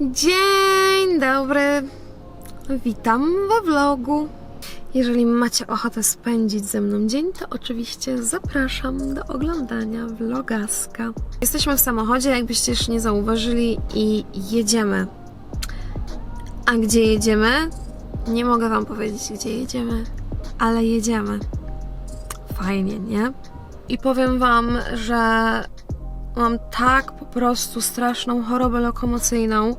Dzień dobry. Witam we vlogu. Jeżeli macie ochotę spędzić ze mną dzień, to oczywiście zapraszam do oglądania vlogaska. Jesteśmy w samochodzie, jakbyście jeszcze nie zauważyli, i jedziemy. A gdzie jedziemy? Nie mogę Wam powiedzieć, gdzie jedziemy, ale jedziemy. Fajnie, nie? I powiem Wam, że mam tak po prostu straszną chorobę lokomocyjną,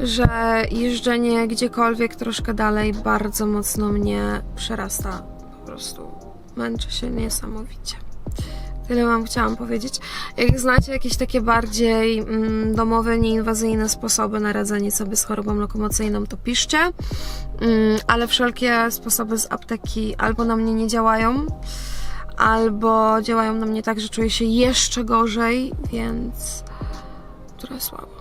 że jeżdżenie gdziekolwiek troszkę dalej bardzo mocno mnie przerasta. Po prostu męczę się niesamowicie. Tyle wam chciałam powiedzieć. Jak znacie jakieś takie bardziej mm, domowe, nieinwazyjne sposoby na radzenie sobie z chorobą lokomocyjną, to piszcie. Mm, ale wszelkie sposoby z apteki albo na mnie nie działają, albo działają na mnie tak, że czuję się jeszcze gorzej, więc trochę słabo.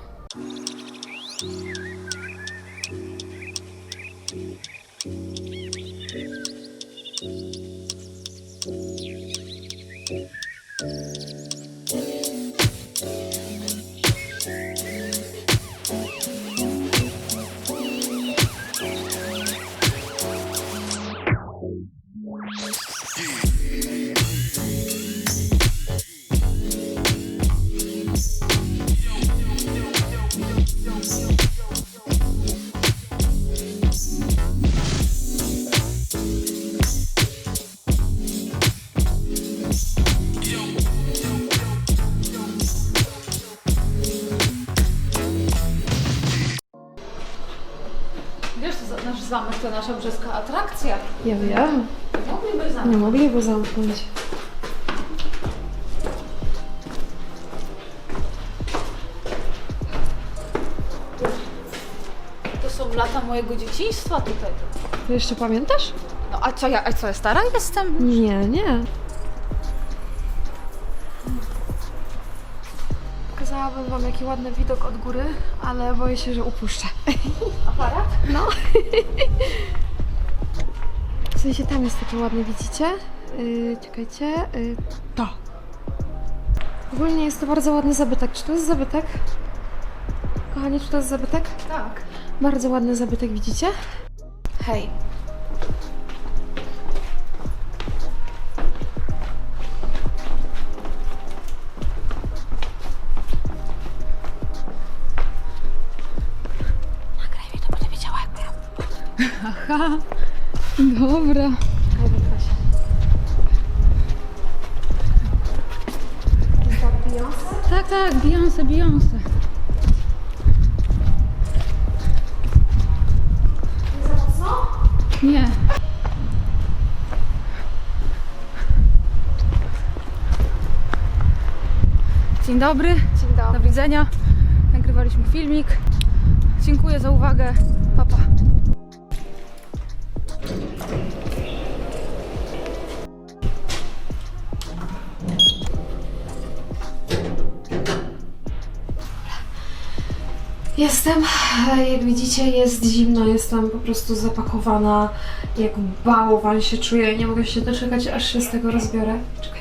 To nasza brzeska atrakcja. Ja wiem. Mogliby zamek. Nie mogli go zamknąć. To są lata mojego dzieciństwa tutaj. Ty jeszcze pamiętasz? No a co ja, a co ja stara jestem? Nie, nie. Pokazałabym wam jaki ładny widok od góry, ale boję się, że upuszczę. No. W sensie tam jest takie ładne, widzicie? Yy, czekajcie. Yy, to. Ogólnie jest to bardzo ładny zabytek. Czy to jest zabytek? Kochani, czy to jest zabytek? Tak. Bardzo ładny zabytek, widzicie? Hej. Aha. Dobra. Tak, tak, Beyoncé, Beyoncé. Nie. Dzień dobry. Dzień Do dobry. widzenia. Nagrywaliśmy filmik. Dziękuję za uwagę. Papa. Jestem, jak widzicie, jest zimno, jestem po prostu zapakowana jak bałwan się czuję. Nie mogę się doczekać, aż się z tego rozbiorę. Czekajcie.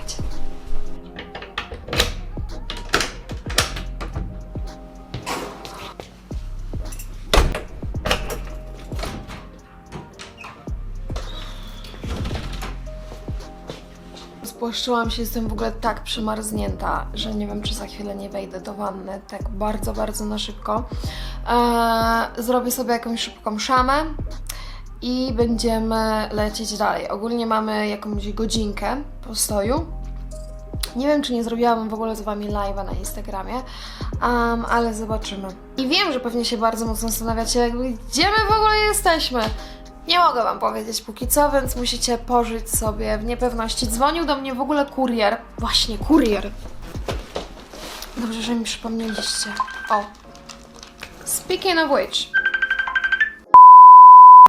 Spłaszczyłam się, jestem w ogóle tak przymarznięta, że nie wiem, czy za chwilę nie wejdę do wanny tak bardzo, bardzo na szybko. Eee, zrobię sobie jakąś szybką szamę i będziemy lecieć dalej. Ogólnie mamy jakąś godzinkę postoju. Nie wiem, czy nie zrobiłabym w ogóle z Wami live'a na Instagramie, um, ale zobaczymy. I wiem, że pewnie się bardzo mocno zastanawiacie, gdzie my w ogóle jesteśmy. Nie mogę Wam powiedzieć póki co, więc musicie pożyć sobie w niepewności. Dzwonił do mnie w ogóle kurier. Właśnie, kurier. Dobrze, że mi przypomnieliście. O. Speaking of which.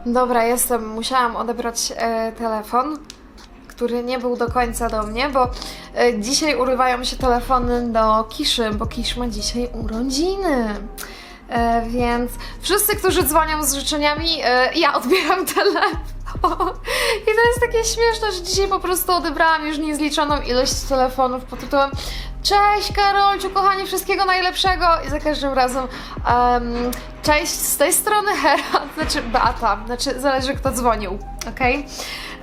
Dobra, jestem. Musiałam odebrać e, telefon, który nie był do końca do mnie, bo e, dzisiaj urywają się telefony do Kiszy, bo Kisz ma dzisiaj urodziny. E, więc wszyscy, którzy dzwonią z życzeniami, e, ja odbieram telefon. I to jest takie śmieszne, że dzisiaj po prostu odebrałam już niezliczoną ilość telefonów pod tytułem Cześć Karolciu, kochanie, wszystkiego najlepszego i za każdym razem em, cześć z tej strony Hera, znaczy Beata, znaczy zależy kto dzwonił, okej?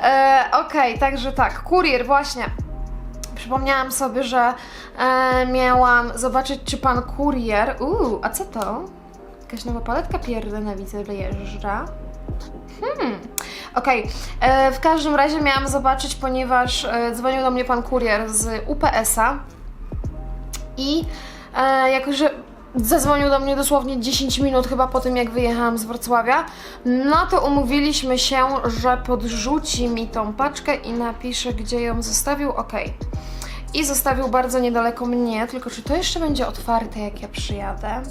E, Okej, także tak, kurier, właśnie. Przypomniałam sobie, że e, miałam zobaczyć, czy pan kurier. Uuu, a co to? Jakaś nowa paletka pierdolna widzę, wyjeżdża. Hmm. Okej, e, w każdym razie miałam zobaczyć, ponieważ e, dzwonił do mnie pan kurier z UPS-a i e, jako, że zadzwonił do mnie dosłownie 10 minut chyba po tym, jak wyjechałam z Wrocławia, no to umówiliśmy się, że podrzuci mi tą paczkę i napisze, gdzie ją zostawił. Okej. I zostawił bardzo niedaleko mnie, tylko czy to jeszcze będzie otwarte, jak ja przyjadę?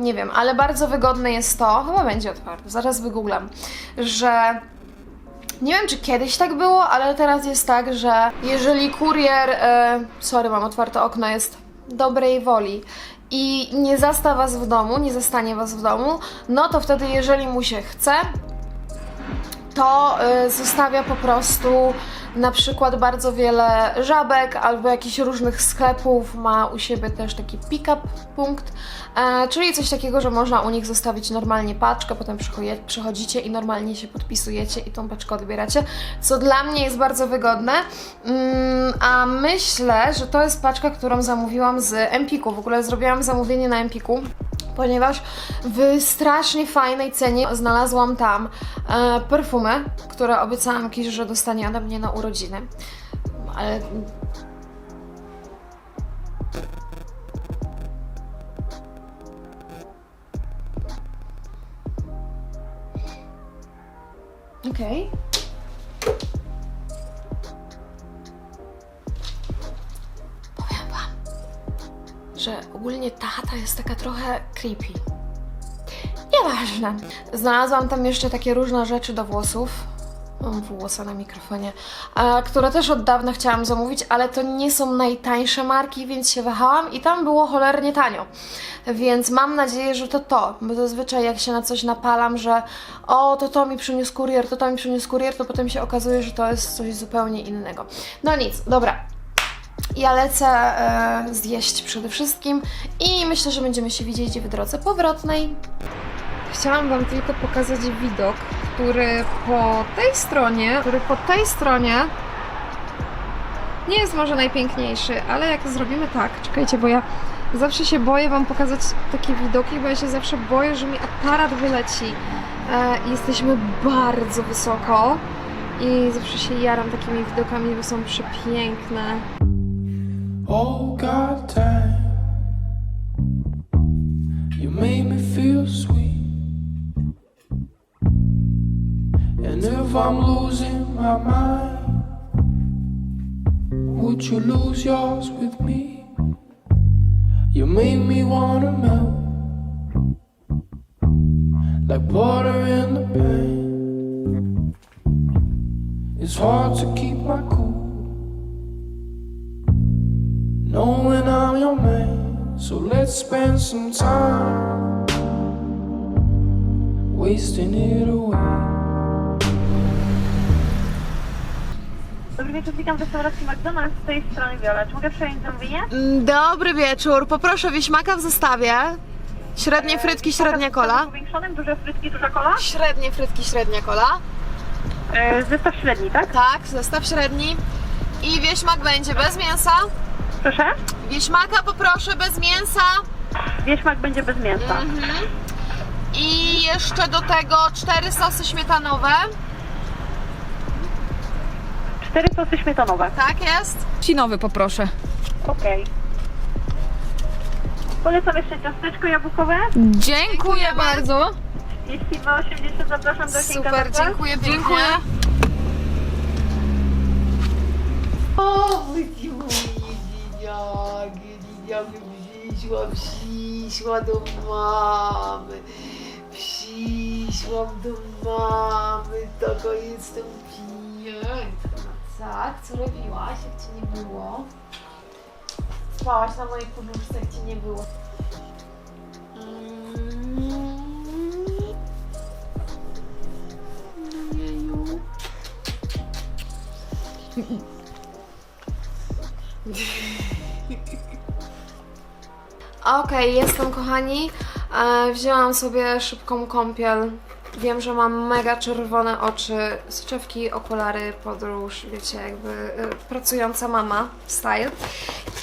Nie wiem, ale bardzo wygodne jest to, chyba będzie otwarte, zaraz wygooglam, że nie wiem, czy kiedyś tak było, ale teraz jest tak, że jeżeli kurier, e, sorry, mam otwarte okno, jest dobrej woli i nie zasta was w domu, nie zastanie was w domu, no to wtedy, jeżeli mu się chce, to y, zostawia po prostu na przykład bardzo wiele żabek albo jakichś różnych sklepów, ma u siebie też taki pick-up punkt, e, czyli coś takiego, że można u nich zostawić normalnie paczkę, potem przychodzicie i normalnie się podpisujecie i tą paczkę odbieracie, co dla mnie jest bardzo wygodne, mm, a myślę, że to jest paczka, którą zamówiłam z Empiku, w ogóle zrobiłam zamówienie na Empiku, ponieważ w strasznie fajnej cenie znalazłam tam e, perfumy, które obiecałam Kisz, że dostanie ode mnie na urodziny. Ale Okej. Powiem że ogólnie ta jest taka trochę creepy. Nieważne. Znalazłam tam jeszcze takie różne rzeczy do włosów. Mam włosa na mikrofonie, które też od dawna chciałam zamówić, ale to nie są najtańsze marki, więc się wahałam i tam było cholernie tanio. Więc mam nadzieję, że to to, bo zazwyczaj jak się na coś napalam, że o, to to mi przyniósł kurier, to to mi przyniósł kurier, to potem się okazuje, że to jest coś zupełnie innego. No nic, dobra, ja lecę e, zjeść przede wszystkim i myślę, że będziemy się widzieć w drodze powrotnej. Chciałam Wam tylko pokazać widok, który po tej stronie, który po tej stronie nie jest może najpiękniejszy, ale jak zrobimy tak, czekajcie, bo ja zawsze się boję Wam pokazać takie widoki, bo ja się zawsze boję, że mi aparat wyleci. E, jesteśmy bardzo wysoko i zawsze się jaram takimi widokami, bo są przepiękne. Oh God, time. You made me feel sweet. And if I'm losing my mind, would you lose yours with me? You made me wanna melt like water in the pan. It's hard to keep my Knowing I'm your man, so let's spend some time wasting it away. Dobry wieczór, witam w restauracji McDonald's z tej strony Viola. Czy mogę przejąć zamówienie? Dobry wieczór, poproszę wieśmaka w zestawie. Średnie frytki, średnia kola. Powiększonym, duże frytki, duża kola? Średnie frytki, średnia kola. E, zestaw średni, tak? Tak, zestaw średni. I wieśmak będzie bez mięsa. Proszę? Wieśmaka poproszę bez mięsa. Wieśmak będzie bez mięsa. Mhm. I jeszcze do tego cztery sosy śmietanowe. Cztery sosy śmietanowe. Tak jest. Sinowy poproszę. Okej. Polecam jeszcze ciasteczko jabłkowe. Dziękuję Dziękujemy. bardzo. Jeśli 2,80 zapraszam do okienka Super, na płat. dziękuję pięknie. Dziękuję. O, dzieciak, przyszła, przyszła do mamy, przyszłam do mamy, taka jestem piękna. Tak, co robiłaś, jak cię nie było? Spałaś na mojej poduszce, jak cię nie było. Mm. Okej, jestem kochani. E, wzięłam sobie szybką kąpiel. Wiem, że mam mega czerwone oczy, soczewki, okulary, podróż, wiecie, jakby e, pracująca mama style.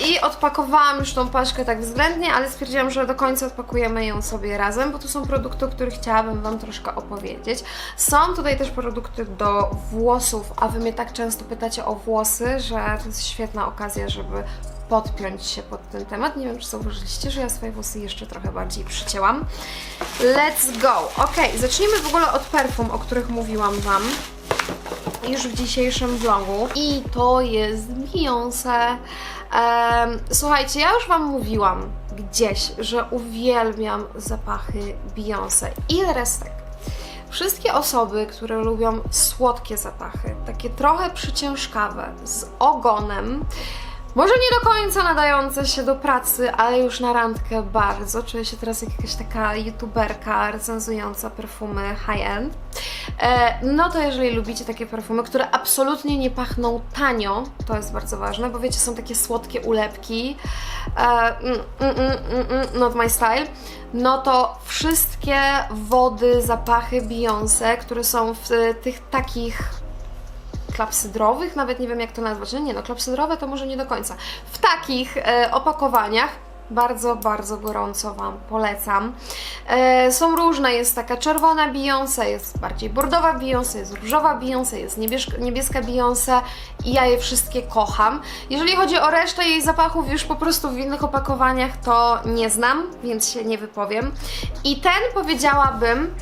I odpakowałam już tą paczkę tak względnie, ale stwierdziłam, że do końca odpakujemy ją sobie razem, bo tu są produkty, o których chciałabym Wam troszkę opowiedzieć. Są tutaj też produkty do włosów, a Wy mnie tak często pytacie o włosy, że to jest świetna okazja, żeby podpiąć się pod ten temat. Nie wiem, czy zauważyliście, że ja swoje włosy jeszcze trochę bardziej przycięłam. Let's go! Ok, zacznijmy w ogóle od perfum, o których mówiłam Wam już w dzisiejszym vlogu. I to jest Beyoncé. Em, słuchajcie, ja już Wam mówiłam gdzieś, że uwielbiam zapachy Beyoncé. I teraz tak. Wszystkie osoby, które lubią słodkie zapachy, takie trochę przyciężkawe, z ogonem, może nie do końca nadające się do pracy, ale już na randkę bardzo. Czuję się teraz jak jakaś taka youtuberka recenzująca perfumy high-end. E, no to jeżeli lubicie takie perfumy, które absolutnie nie pachną tanio, to jest bardzo ważne, bo wiecie, są takie słodkie ulepki, e, mm, mm, mm, not my style, no to wszystkie wody, zapachy Beyoncé, które są w e, tych takich klapsydrowych, nawet nie wiem jak to nazwać. No nie no, klapsydrowe to może nie do końca. W takich e, opakowaniach bardzo, bardzo gorąco Wam polecam. E, są różne, jest taka czerwona Beyoncé, jest bardziej bordowa Beyoncé, jest różowa Beyoncé, jest niebieska, niebieska Beyoncé i ja je wszystkie kocham. Jeżeli chodzi o resztę jej zapachów już po prostu w innych opakowaniach to nie znam, więc się nie wypowiem. I ten powiedziałabym,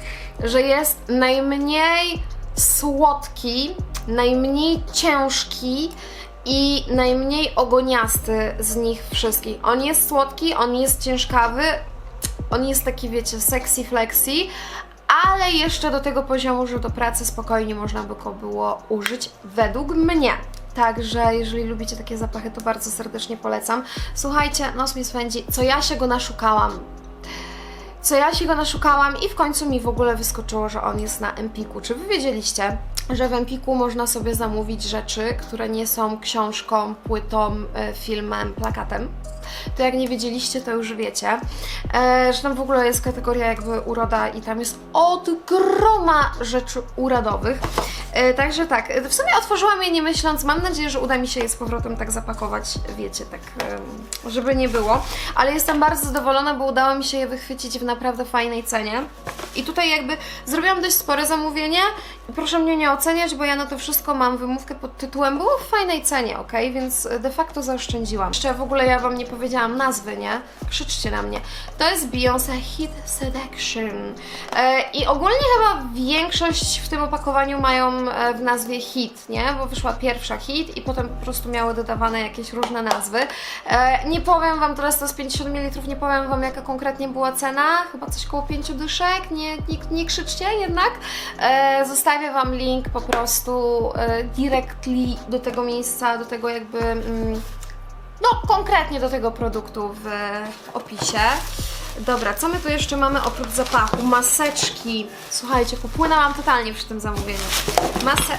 że jest najmniej słodki, najmniej ciężki i najmniej ogoniasty z nich wszystkich. On jest słodki, on jest ciężkawy, on jest taki, wiecie, sexy flexi, ale jeszcze do tego poziomu, że do pracy spokojnie można by go było użyć, według mnie. Także jeżeli lubicie takie zapachy, to bardzo serdecznie polecam. Słuchajcie, nos mi swędzi, co ja się go naszukałam co ja się go naszukałam i w końcu mi w ogóle wyskoczyło, że on jest na Empiku. Czy Wy wiedzieliście, że w Empiku można sobie zamówić rzeczy, które nie są książką, płytą, e, filmem, plakatem? To jak nie wiedzieliście, to już wiecie, e, że tam w ogóle jest kategoria jakby uroda i tam jest od groma rzeczy urodowych. E, także tak, w sumie otworzyłam je nie myśląc, mam nadzieję, że uda mi się je z powrotem tak zapakować, wiecie, tak, em, żeby nie było. Ale jestem bardzo zadowolona, bo udało mi się je wychwycić w naprawdę fajnej cenie. I tutaj jakby zrobiłam dość spore zamówienie. Proszę mnie nie oceniać, bo ja na to wszystko mam wymówkę pod tytułem było w fajnej cenie, ok? Więc de facto zaoszczędziłam. Jeszcze w ogóle ja Wam nie powiedziałam nazwy, nie? Krzyczcie na mnie. To jest Beyoncé Hit Seduction. E, I ogólnie chyba większość w tym opakowaniu mają e, w nazwie hit, nie? Bo wyszła pierwsza hit i potem po prostu miały dodawane jakieś różne nazwy. E, nie powiem Wam teraz, to jest 50 ml, nie powiem Wam jaka konkretnie była cena. Chyba coś koło 5 dyszek, nie, nie, nie krzyczcie jednak. Zostawię Wam link po prostu directly do tego miejsca, do tego jakby... Mm, no, konkretnie do tego produktu w opisie. Dobra, co my tu jeszcze mamy oprócz zapachu? Maseczki. Słuchajcie, popłynęłam totalnie przy tym zamówieniu. Mase...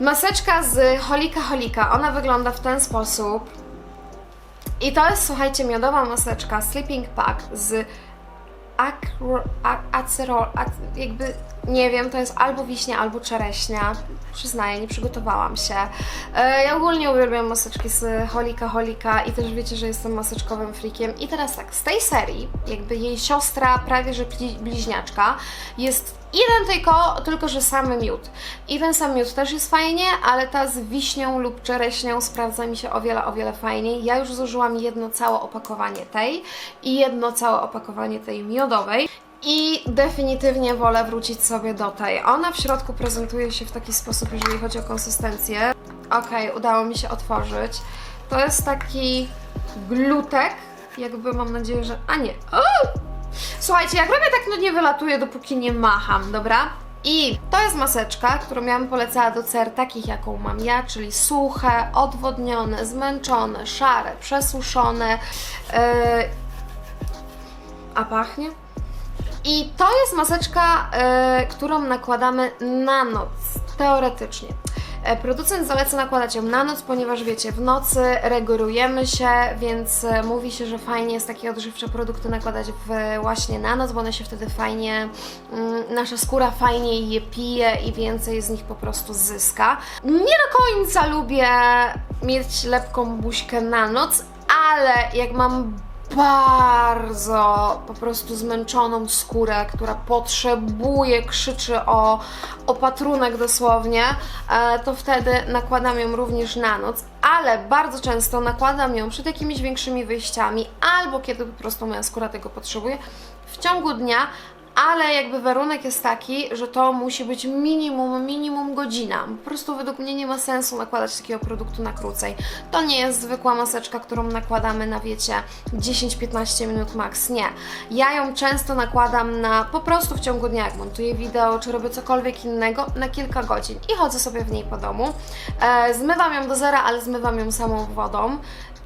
Maseczka z Holika Holika. Ona wygląda w ten sposób. I to jest, słuchajcie, miodowa maseczka Sleeping Pack z akro, a, acerol, a, jakby nie wiem, to jest albo wiśnia, albo czereśnia. Przyznaję, nie przygotowałam się. E, ja ogólnie uwielbiam maseczki z Holika Holika i też wiecie, że jestem maseczkowym freakiem. I teraz tak, z tej serii, jakby jej siostra, prawie że bli- bliźniaczka, jest identyko, tylko że samy miód. I ten sam miód też jest fajnie, ale ta z wiśnią lub czereśnią sprawdza mi się o wiele, o wiele fajniej. Ja już zużyłam jedno całe opakowanie tej i jedno całe opakowanie tej miodowej. I definitywnie wolę wrócić sobie do tej. Ona w środku prezentuje się w taki sposób, jeżeli chodzi o konsystencję. Okej, udało mi się otworzyć. To jest taki glutek, jakby mam nadzieję, że... A nie! O! Słuchajcie, jak robię tak, no nie wylatuję, dopóki nie macham, dobra? I to jest maseczka, którą ja bym polecała do cer takich, jaką mam ja, czyli suche, odwodnione, zmęczone, szare, przesuszone. Yy... A pachnie? I to jest maseczka, e, którą nakładamy na noc, teoretycznie. E, Producent zaleca nakładać ją na noc, ponieważ wiecie, w nocy regurujemy się, więc e, mówi się, że fajnie jest takie odżywcze produkty nakładać w, właśnie na noc, bo one się wtedy fajnie, mm, nasza skóra fajnie je pije i więcej z nich po prostu zyska. Nie do końca lubię mieć lepką buźkę na noc, ale jak mam bardzo po prostu zmęczoną skórę, która potrzebuje, krzyczy o opatrunek dosłownie, e, to wtedy nakładam ją również na noc, ale bardzo często nakładam ją przed jakimiś większymi wyjściami albo kiedy po prostu moja skóra tego potrzebuje. W ciągu dnia, ale jakby warunek jest taki, że to musi być minimum, minimum godzina. Po prostu według mnie nie ma sensu nakładać takiego produktu na krócej. To nie jest zwykła maseczka, którą nakładamy na wiecie 10-15 minut max. Nie. Ja ją często nakładam na po prostu w ciągu dnia, jak montuję wideo, czy robię cokolwiek innego, na kilka godzin i chodzę sobie w niej po domu. E, zmywam ją do zera, ale zmywam ją samą wodą.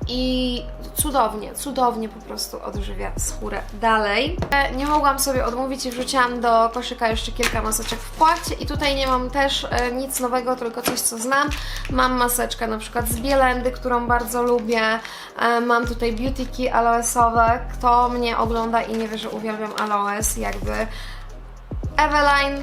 I cudownie, cudownie po prostu odżywia skórę. Dalej, e, nie mogłam sobie odmówić i wrzuciłam do koszyka jeszcze kilka maseczek w płachcie i tutaj nie mam też e, nic nowego, tylko coś co znam. Mam maseczkę na przykład z Bielendy, którą bardzo lubię. E, mam tutaj Beauty Key aloesowe. Kto mnie ogląda i nie wie, że uwielbiam aloes, jakby Eveline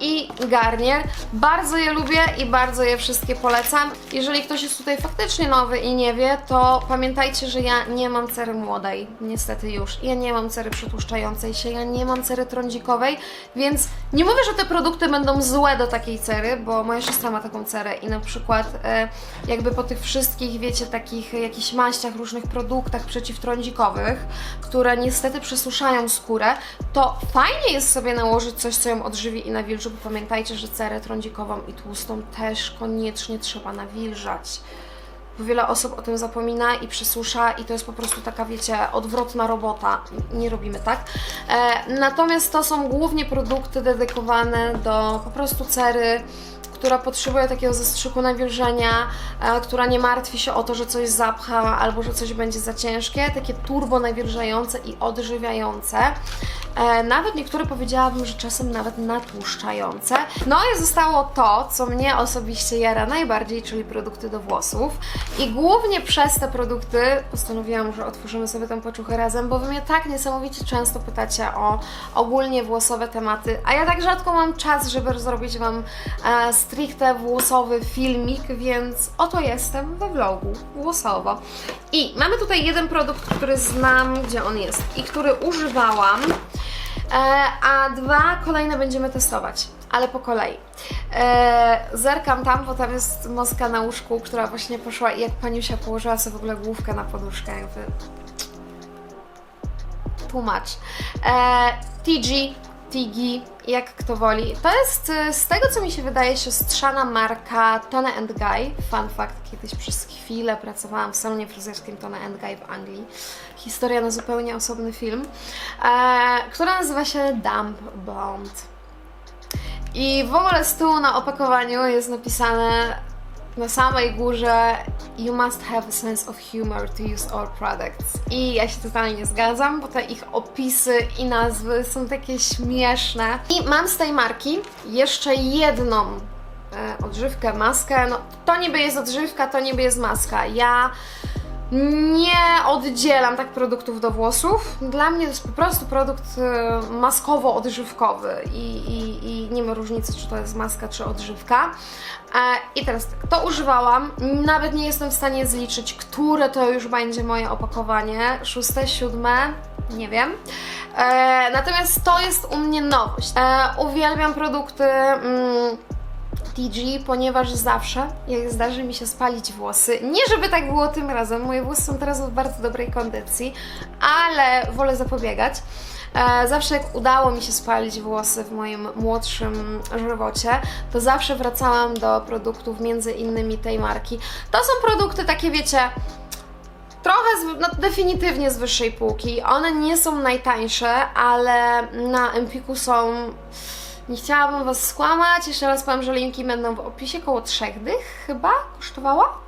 i Garnier. Bardzo je lubię i bardzo je wszystkie polecam. Jeżeli ktoś jest tutaj faktycznie nowy i nie wie, to pamiętajcie, że ja nie mam cery młodej, niestety już. Ja nie mam cery przetłuszczającej się, ja nie mam cery trądzikowej, więc nie mówię, że te produkty będą złe do takiej cery, bo moja siostra ma taką cerę i na przykład e, jakby po tych wszystkich, wiecie, takich jakichś maściach, różnych produktach przeciwtrądzikowych, które niestety przesuszają skórę, to fajnie jest sobie nałożyć coś, co ją odżywi i nawilży, pamiętajcie, że cerę trądzikową i tłustą też koniecznie trzeba nawilżać. Bo wiele osób o tym zapomina i przesusza i to jest po prostu taka, wiecie, odwrotna robota. Nie robimy tak. E, natomiast to są głównie produkty dedykowane do po prostu cery, która potrzebuje takiego zastrzyku nawilżenia, e, która nie martwi się o to, że coś zapcha albo że coś będzie za ciężkie, takie turbo nawilżające i odżywiające. E, nawet niektóre powiedziałabym, że czasem nawet natłuszczające. No i zostało to, co mnie osobiście jara najbardziej, czyli produkty do włosów. I głównie przez te produkty postanowiłam, że otworzymy sobie tę poczuchę razem, bo wy mnie tak niesamowicie często pytacie o ogólnie włosowe tematy, a ja tak rzadko mam czas, żeby zrobić Wam e, stricte włosowy filmik, więc oto jestem we vlogu włosowo. I mamy tutaj jeden produkt, który znam, gdzie on jest i który używałam. E, a dwa kolejne będziemy testować, ale po kolei. E, zerkam tam, bo tam jest moska na łóżku, która właśnie poszła i jak paniusia położyła sobie w ogóle główkę na poduszkę, jakby tłumacz. E, TG, Tigi, jak kto woli. To jest e, z tego, co mi się wydaje, siostrzana marka Tone and Guy. Fun fact, kiedyś przez chwilę pracowałam w salonie fryzjerskim Tone and Guy w Anglii. Historia na zupełnie osobny film, e, która nazywa się Dump Blonde. I w ogóle z tyłu na opakowaniu jest napisane na samej górze You must have a sense of humor to use our products. I ja się totalnie nie zgadzam, bo te ich opisy i nazwy są takie śmieszne. I mam z tej marki jeszcze jedną e, odżywkę, maskę. No, to niby jest odżywka, to niby jest maska. Ja nie oddzielam tak produktów do włosów. Dla mnie to jest po prostu produkt e, maskowo-odżywkowy i, i, i nie ma różnicy, czy to jest maska, czy odżywka. E, I teraz tak, to używałam. Nawet nie jestem w stanie zliczyć, które to już będzie moje opakowanie. Szóste, siódme, nie wiem. E, natomiast to jest u mnie nowość. E, uwielbiam produkty. Mm, TG, ponieważ zawsze, jak zdarzy mi się spalić włosy, nie żeby tak było tym razem, moje włosy są teraz w bardzo dobrej kondycji, ale wolę zapobiegać. E, zawsze jak udało mi się spalić włosy w moim młodszym żywocie, to zawsze wracałam do produktów między innymi tej marki. To są produkty takie, wiecie, trochę, z, no, definitywnie z wyższej półki. One nie są najtańsze, ale na Empiku są nie chciałabym Was skłamać. Jeszcze raz powiem, że linki będą w opisie. Koło trzech dych chyba kosztowała.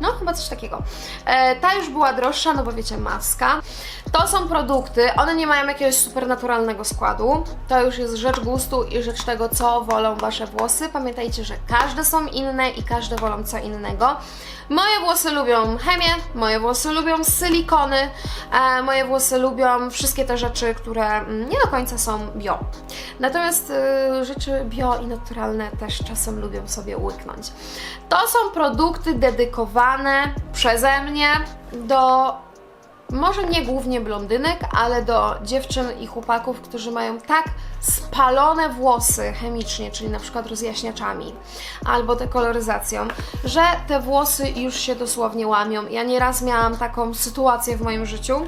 No, chyba coś takiego. E, ta już była droższa, no bo wiecie, maska. To są produkty, one nie mają jakiegoś supernaturalnego składu. To już jest rzecz gustu i rzecz tego, co wolą Wasze włosy. Pamiętajcie, że każde są inne i każde wolą co innego. Moje włosy lubią chemię, moje włosy lubią silikony, e, moje włosy lubią wszystkie te rzeczy, które mm, nie do końca są bio. Natomiast y, rzeczy bio i naturalne też czasem lubią sobie łyknąć. To są produkty dedykowane przeze mnie do może nie głównie blondynek, ale do dziewczyn i chłopaków, którzy mają tak spalone włosy chemicznie, czyli na przykład rozjaśniaczami albo dekoloryzacją, że te włosy już się dosłownie łamią. Ja nieraz miałam taką sytuację w moim życiu.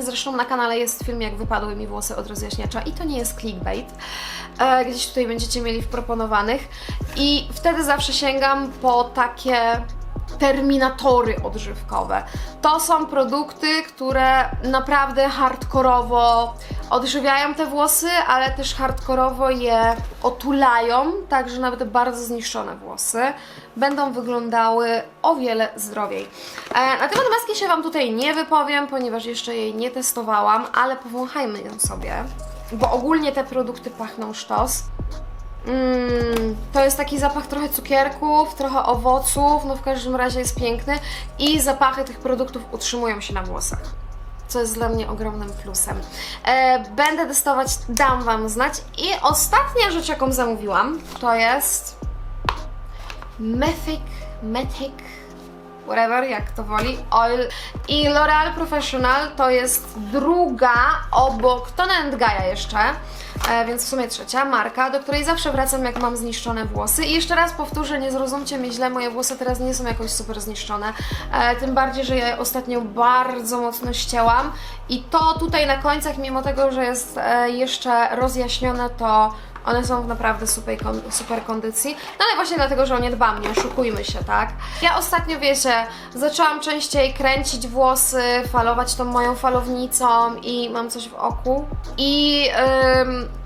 Zresztą na kanale jest film, jak wypadły mi włosy od rozjaśniacza i to nie jest clickbait. E, gdzieś tutaj będziecie mieli w proponowanych. I wtedy zawsze sięgam po takie terminatory odżywkowe. To są produkty, które naprawdę hardkorowo odżywiają te włosy, ale też hardkorowo je otulają, tak że nawet bardzo zniszczone włosy będą wyglądały o wiele zdrowiej. E, na temat maski się Wam tutaj nie wypowiem, ponieważ jeszcze jej nie testowałam, ale powąchajmy ją sobie, bo ogólnie te produkty pachną sztos. Mm, to jest taki zapach trochę cukierków, trochę owoców, no w każdym razie jest piękny i zapachy tych produktów utrzymują się na włosach. Co jest dla mnie ogromnym plusem. E, będę testować, dam Wam znać. I ostatnia rzecz, jaką zamówiłam, to jest Methic, Methic, whatever, jak to woli, oil. I L'Oreal Professional to jest druga obok Tone Gaia jeszcze, e, więc w sumie trzecia marka, do której zawsze wracam, jak mam zniszczone włosy. I jeszcze raz powtórzę, nie zrozumcie mnie źle, moje włosy teraz nie są jakoś super zniszczone. E, tym bardziej, że je ostatnio bardzo mocno ścięłam. I to tutaj na końcach, mimo tego, że jest e, jeszcze rozjaśnione, to one są w naprawdę super, super kondycji. No ale właśnie dlatego, że o nie dbam, nie oszukujmy się, tak? Ja ostatnio, wiecie, zaczęłam częściej kręcić włosy, falować tą moją falownicą i mam coś w oku. I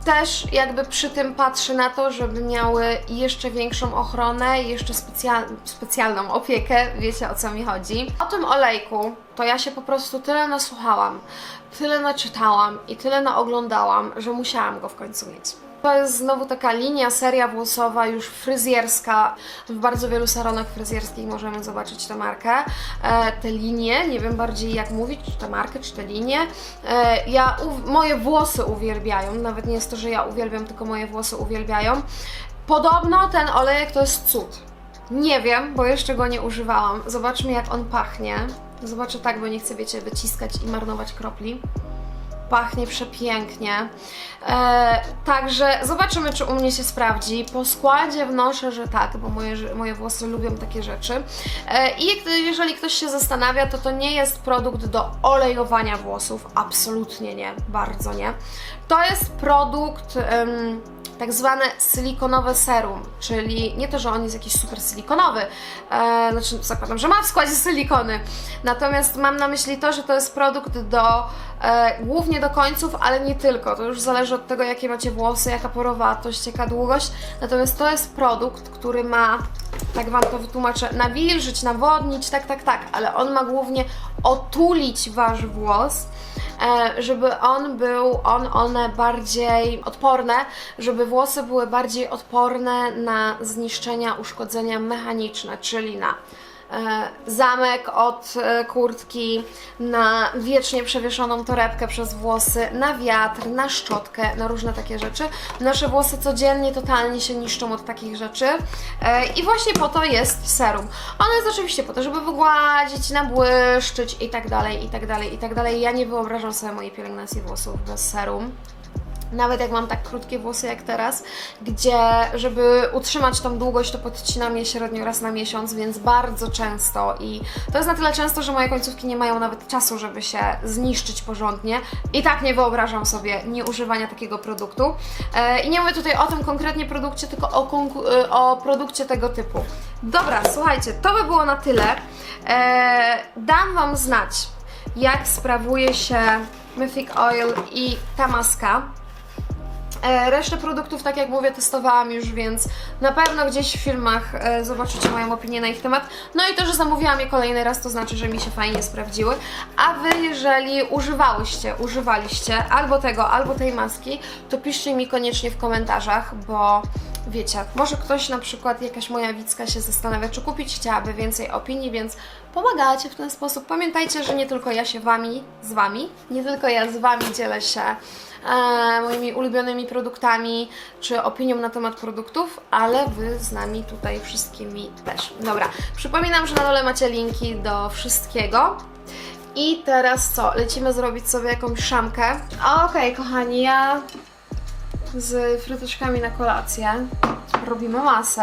też jakby przy tym patrzę na to, żeby miały jeszcze większą ochronę, jeszcze specjal- specjalną opiekę, wiecie o co mi chodzi. O tym olejku to ja się po prostu tyle nasłuchałam, tyle naczytałam i tyle naoglądałam, że musiałam go w końcu mieć. To jest znowu taka linia, seria włosowa, już fryzjerska. W bardzo wielu salonach fryzjerskich możemy zobaczyć tę markę. E, te linie, nie wiem bardziej jak mówić, czy tę markę, czy te linie. E, ja, u, moje włosy uwielbiają, nawet nie jest to, że ja uwielbiam, tylko moje włosy uwielbiają. Podobno ten olejek to jest cud. Nie wiem, bo jeszcze go nie używałam. Zobaczmy jak on pachnie. Zobaczę tak, bo nie chcę, wiecie, wyciskać i marnować kropli pachnie przepięknie. E, także zobaczymy, czy u mnie się sprawdzi. Po składzie wnoszę, że tak, bo moje, moje włosy lubią takie rzeczy. E, I jeżeli ktoś się zastanawia, to to nie jest produkt do olejowania włosów. Absolutnie nie, bardzo nie. To jest produkt. em, tak zwane silikonowe serum, czyli nie to, że on jest jakiś super silikonowy, e, znaczy zakładam, że ma w składzie silikony, natomiast mam na myśli to, że to jest produkt do, e, głównie do końców, ale nie tylko, to już zależy od tego, jakie macie włosy, jaka porowatość, jaka długość, natomiast to jest produkt, który ma, tak Wam to wytłumaczę, nawilżyć, nawodnić, tak, tak, tak, ale on ma głównie otulić Wasz włos, żeby on był, on, one bardziej odporne, żeby włosy były bardziej odporne na zniszczenia, uszkodzenia mechaniczne, czyli na e, zamek od e, kurtki, na wiecznie przewieszoną torebkę przez włosy, na wiatr, na szczotkę, na różne takie rzeczy. Nasze włosy codziennie totalnie się niszczą od takich rzeczy e, i właśnie po to jest serum. Ono jest oczywiście po to, żeby wygładzić, nabłyszczyć i tak dalej, i tak dalej, i tak dalej. Ja nie wyobrażam sobie mojej pielęgnacji włosów bez serum. Nawet jak mam tak krótkie włosy jak teraz, gdzie żeby utrzymać tą długość, to podcinam je średnio raz na miesiąc, więc bardzo często i to jest na tyle często, że moje końcówki nie mają nawet czasu, żeby się zniszczyć porządnie. I tak nie wyobrażam sobie nieużywania takiego produktu. E, I nie mówię tutaj o tym konkretnie produkcie, tylko o, e, o produkcie tego typu. Dobra, słuchajcie, to by było na tyle. E, dam Wam znać, jak sprawuje się Mythic Oil i ta maska. E, Resztę produktów, tak jak mówię, testowałam już, więc na pewno gdzieś w filmach e, zobaczycie moją opinię na ich temat. No i to, że zamówiłam je kolejny raz, to znaczy, że mi się fajnie sprawdziły. A Wy, jeżeli używałyście, używaliście albo tego, albo tej maski, to piszcie mi koniecznie w komentarzach, bo wiecie, może ktoś na przykład, jakaś moja widzka się zastanawia, czy kupić, chciałaby więcej opinii, więc pomagacie w ten sposób. Pamiętajcie, że nie tylko ja się Wami, z Wami, nie tylko ja z Wami dzielę się e, moimi ulubionymi produktami, czy opinią na temat produktów, ale Wy z nami tutaj wszystkimi też. Dobra, przypominam, że na dole macie linki do wszystkiego. I teraz co? Lecimy zrobić sobie jakąś szamkę. Okej, kochani, ja z fryteczkami na kolację. Robimy masę.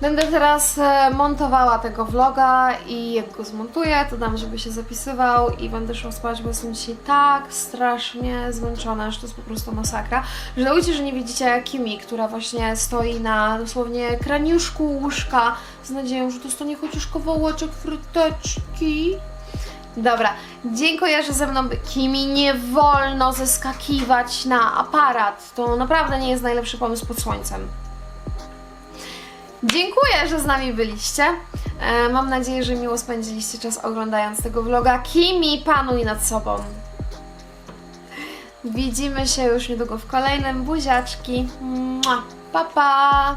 Będę teraz e, montowała tego vloga i jak go zmontuję, to dam, żeby się zapisywał i będę szła spać, bo jestem dzisiaj tak strasznie zmęczona, że to jest po prostu masakra. Żałujcie, że nie widzicie Kimi, która właśnie stoi na dosłownie kraniuszku łóżka z nadzieją, że dostanie chociaż kawałeczek fryteczki. Dobra, dziękuję, że ze mną Kimi. Nie wolno zeskakiwać na aparat. To naprawdę nie jest najlepszy pomysł pod słońcem. Dziękuję, że z nami byliście. E, mam nadzieję, że miło spędziliście czas oglądając tego vloga. Kimi, panuj nad sobą. Widzimy się już niedługo w kolejnym. Buziaczki. Mua. Pa, pa.